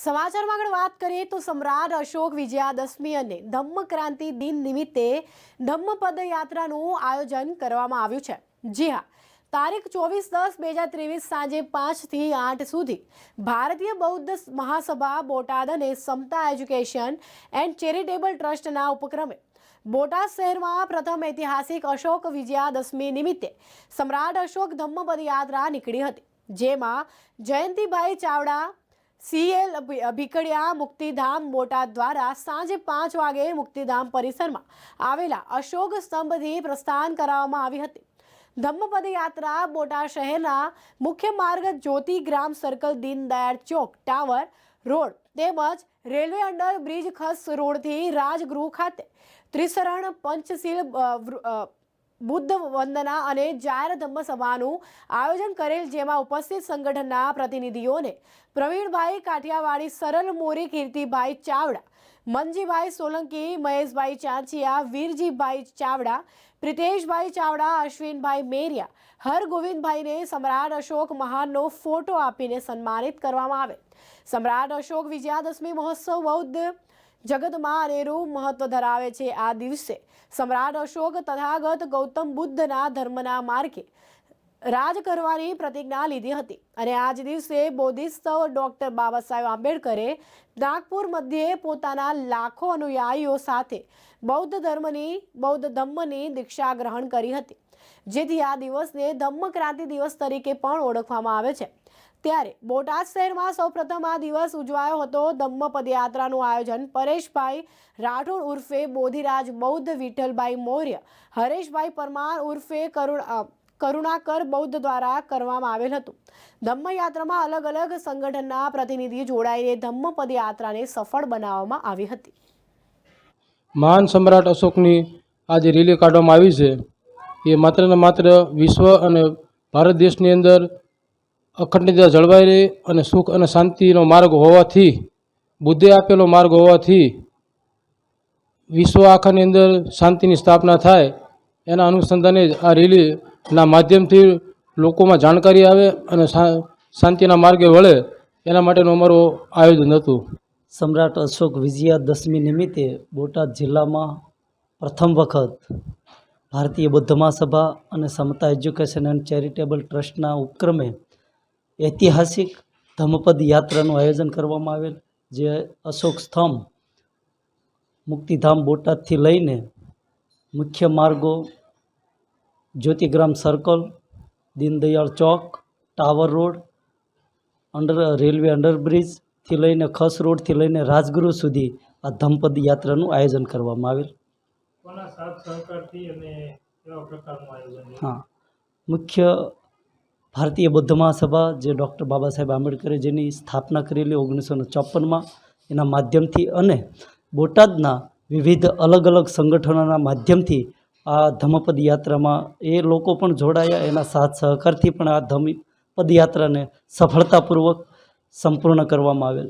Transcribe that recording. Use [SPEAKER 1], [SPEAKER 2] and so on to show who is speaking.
[SPEAKER 1] સમાચારમાં આગળ વાત કરીએ તો સમ્રાટ અશોક વિજયાદશમી અને ધમ્મ ક્રાંતિ દિન નિમિત્તે ધમ્મ પદયાત્રાનું આયોજન કરવામાં આવ્યું છે. જી હા, તારીખ ચોવીસ દસ બે હજાર ત્રેવીસ સાંજે પાંચથી આઠ સુધી ભારતીય બૌદ્ધ મહાસભા, બોટાદ અને સમતા એજ્યુકેશન એન્ડ ચેરિટેબલ ટ્રસ્ટના ઉપક્રમે બોટાદ શહેરમાં પ્રથમ ઐતિહાસિક અશોક વિજયાદશમી નિમિત્તે સમ્રાટ અશોક ધમ્મ પદયાત્રા નીકળી હતી, જેમાં જયંતિભાઈ ચાવડા સીએલ ભીકડિયા મુક્તિધામ બોટાદ દ્વારા સાંજે પાંચ વાગે મુક્તિધામ પરિસરમાં આવેલા અશોક સ્તંભથી પ્રસ્થાન કરાવવામાં આવી હતી. ધમ્મપદ યાત્રા બોટાદ શહેરના મુખ્ય માર્ગ જ્યોતિ ગ્રામ સર્કલ દીનદયાળ ચોક ટાવર રોડ તેમજ રેલવે અંડર બ્રિજ ખસ રોડથી રાજગૃહ ખાતે ત્રિસરણ પંચશીલ બુદ્ધ વંદના અને જાહેર ધમ્મ સભાનું આયોજન કરેલ જેમાં ઉપસ્થિત સંગઠનના પ્રતિનિધિઓને પ્રવીણભાઈ કાઠિયાવાડી સરળ મોરી, કીર્તિભાઈ ચાવડા, મનજીભાઈ સોલંકી, મહેશભાઈ ચાંચિયા, વીરજીભાઈ ચાવડા, પ્રિતેશભાઈ ચાવડા, અશ્વિનભાઈ મેરિયા, હરગોવિંદભાઈને સમ્રાટ અશોક મહાનનો ફોટો આપીને સન્માનિત કરવામાં આવે. સમ્રાટ અશોક વિજયાદશમી મહોત્સવ બૌદ્ધ જગતમાં અનેરું મહત્વ ધરાવે છે આ દિવસે. સમ્રાટ અશોક તથાગત ગૌતમ બુદ્ધના ધર્મના માર્ગે રાજ કરવાની પ્રતિજ્ઞા લીધી હતી અને આજ દિવસે બોધિસ્તવ ડોક્ટર બાબા સાહેબ આંબેડકરે નાગપુર મધ્યે પોતાના લાખો અનુયાયીઓ સાથે બૌદ્ધ ધર્મની, બૌદ્ધ ધમ્મની દીક્ષા ગ્રહણ કરી હતી. જેથી આ દિવસને ધમ્મ ક્રાંતિ દિવસ તરીકે પણ ઓળખવામાં આવે છે. ત્યારે બોટાદ શહેરમાં સૌપ્રથમ આ દિવસ ઉજવાયો હતો ધમ્મ પદયાત્રાનું આયોજન. પરેશભાઈ રાઠોડ ઉર્ફે બોધિરાજ બૌદ્ધ, વિઠ્ઠલભાઈ મૌર્ય, હરેશભાઈ પરમાર ઉર્ફે કરુણ કરુણાકર બૌદ્ધ દ્વારા કરવામાં આવેલ હતું. ધમ્મયાત્રામાં અલગ અલગ સંગઠનના પ્રતિનિધિ જોડાઈને ધમ્મ પદયાત્રાને સફળ બનાવવામાં આવી હતી.
[SPEAKER 2] મહાન સમ્રાટ અશોકની આ જે રેલી કાઢવામાં આવી છે. એ માત્ર ને માત્ર વિશ્વ અને ભારત દેશની અંદર અખંડિતતા જળવાઈ રહે અને સુખ અને શાંતિનો માર્ગ હોવાથી, બુદ્ધે આપેલો માર્ગ હોવાથી, વિશ્વ આખાની અંદર શાંતિની સ્થાપના થાય, એના અનુસંધાને જ આ રેલીના માધ્યમથી લોકોમાં જાણકારી આવે અને શાંતિના માર્ગે વળે, એના માટેનું અમારું આયોજન હતું.
[SPEAKER 3] સમ્રાટ અશોક વિજયા દશમી નિમિત્તે બોટાદ જિલ્લામાં પ્રથમ વખત ભારતીય બૌદ્ધ મહાસભા અને સમતા એજ્યુકેશન એન્ડ ચેરિટેબલ ટ્રસ્ટના ઉપક્રમે ઐતિહાસિક ધમ્મપદ યાત્રાનું આયોજન કરવામાં આવેલ જે અશોક સ્તંભ મુક્તિધામ બોટાદથી લઈને મુખ્ય માર્ગો Jyotigram circle Deendayal Chowk tower road under railway અંડરબ્રિજથી લઈને ખસ રોડથી લઈને રાજગૃહ સુધી આ ધમપદ યાત્રાનું આયોજન કરવામાં આવેલ. હા. મુખ્ય ભારતીય બૌદ્ધ મહાસભા જે ડૉક્ટર બાબા સાહેબ આંબેડકરે જેની સ્થાપના કરેલી ઓગણીસો ચોપનમાં એના માધ્યમથી અને બોટાદના વિવિધ અલગ અલગ સંગઠનોના માધ્યમથી આ ધમપદ યાત્રામાં એ લોકો પણ જોડાયા. એના સાથ સહકારથી પણ આ ધમ, પદયાત્રાને સફળતાપૂર્વક સંપૂર્ણ કરવામાં આવેલ.